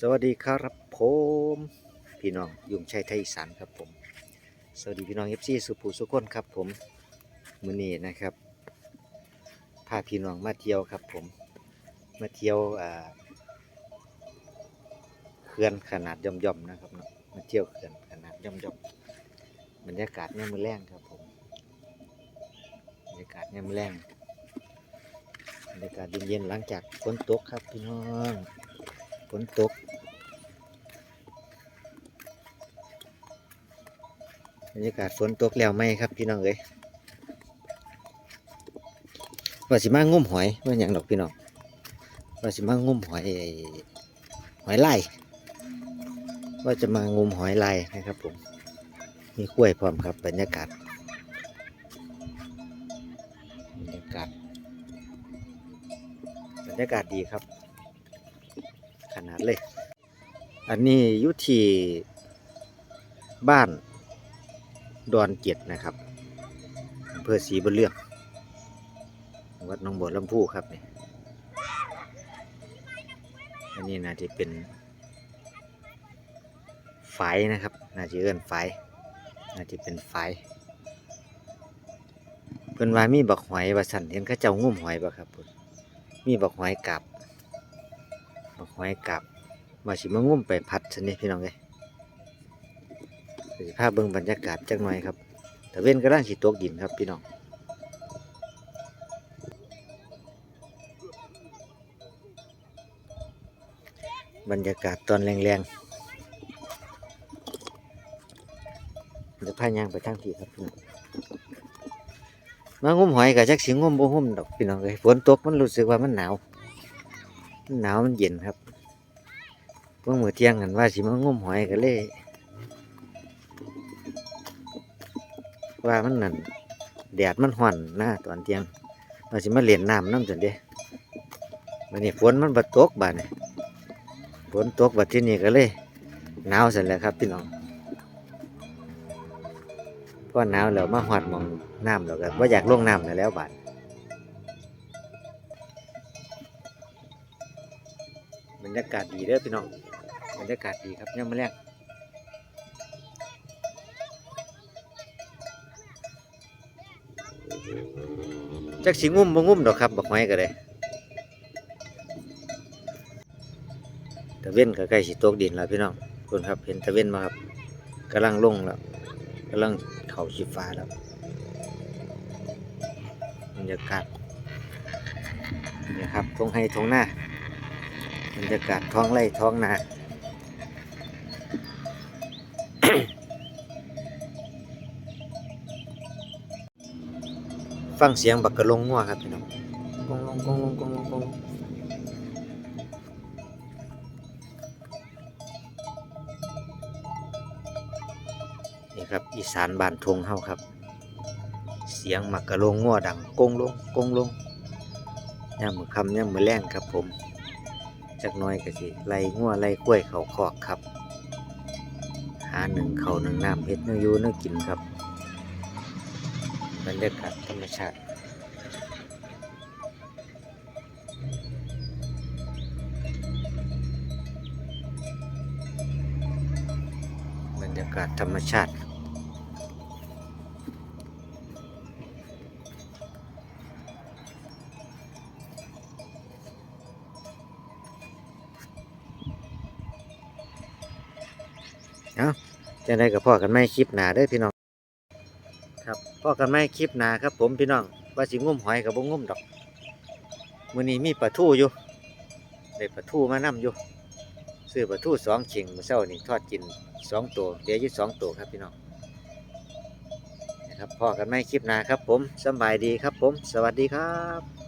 สวัสดีครับผมพี่น้องยุ่งชัยไทยอีสานครับผม สวัสดีพี่น้องเอฟซีสุภูสุคนครับผมมือนี้นะครับพาพี่น้องมาเที่ยวครับผมมาเที่ยวอ่าเขื่อนขนาดย่อมๆนะครับเนาะมาเที่ยวเขื่อนขนาดย่อมๆบรรยากาศเนี่ยมือแรงครับผมบรรยากาศเนี่ยมือแรงบรรยากาศเย็นๆหลังจากฝนตกครับพี่น้อง นตกบรรยากาศฝนตกแล้วไหมครับพี่น้องเอ้ยว่าสิมางุ่มหอยว่าอย่างดอกพี่น้องว่าสิมางุ่มหอยหอยลายว่าจะมางุมหอยลายนะครับผมมีกล้วยพร้อมครับบรรยากาศบรรยากาศบรรยากาศดีครับ เลย อันนี้ยู่ที่บ้านดอนเจ็ดนะครับอำเภอศรีบุญเรื่องวัดหนองบัวลำพูครับนี่อันนี้น่าจะเป็นฝายนะครับ น่าจะเอื้อนฝายน่าจะเป็นฝายเพิ่นว่ามีบักหอยว่าสันเห็นเขาเจ้างุ่มหอยบ่ครับมีบักหอยกับบักหอยกับ มาสิมางุ่มไปพัดชนิดพี่น้องเลยสิภาพเบิ่งบรรยากาศจักหน่อยครับแต่เว้นกำลังสิตกดินครับพี่น้องบรรยากาศตอนแรงๆเดี๋ยวพายางไปทางที่ครับพี่น้องมางุ้มหอยกับจักสิงุ้มบ่งุ้มดอกพี่น้องเลยฝนตกมันรู้สึกว่ามันหนาว มันหนาวมันเย็นครับ เพิ่งมื้อเที่ยงกันว่าสิมางุ้มหอยก็เลย ว่ามันนั่นแดดมันห่อนหน้าตอนเที่ยงเราสิมาเล่นน้ำน้ำจนเด้วันนี้ฝนมันบัดตกบาดนี่ฝนตกบัดที่นี่ก็เลยหนาวเสร็จแล้วครับพี่น้องพอหนาวแล้วมาหอดมองน้ำแล้วก็ว่าอยากลงน้ำแล้วบาดบรรยากาศดีเด้อพี่น้อง บรรยากาศดีครับยังมาแรกจักสิงุ่มบ่งุ่มดอกครับบักไม้ก็ได้ตะเว้นก็ใกล้สิตกดินแล้วพี่น้องคุณครับเห็นตะเว้นมาครับกำลังลงแล้วกำลังเข่าสีฟ้าแล้วบรรยากาศนี่ครับทงให้ทงหน้าบรรยากาศท้องไร่ท้องนา ฟังเสียงบักกะลงงัวครับพี่น้องกงลงกงลงกงลงกงลงนี่ครับอีสานบ้านทงเฮาครับ เสียงมักกะลงงัวดังกงลงกงลงย่ามมือคำย่ามมือแรงครับผมจักหน้อยก็สิไล่งัวไล่กล้วยเขาคอกครับ หาหนึ่งเขาหนึ่งน้ำเฮ็ดเนื้ออยู่เนื้อกินครับ บรรยากาศธรรมชาติบรรยากาศธรรมชาติเอาะจะได้กับพ่อกันไม่คลิปหนาเด้อพี่น้อง ครับพ่อกันไม่คลิปหนาครับผมพี่น้องว่าสิงุ่มหอยกับบ่งุ่มดอกมื้อนี้มีปลาทูอยู่ได้ปลาทูมานํอยู่ซื้อปลาทูสองเข่งมื้อเช้านี่ทอดกินสองตัวเดี๋ยวยู่สองตัวครับพี่น้องนะครับพ่อกันไม่คลิปหนาครับผมสบายดีครับผม สวัสดีครับ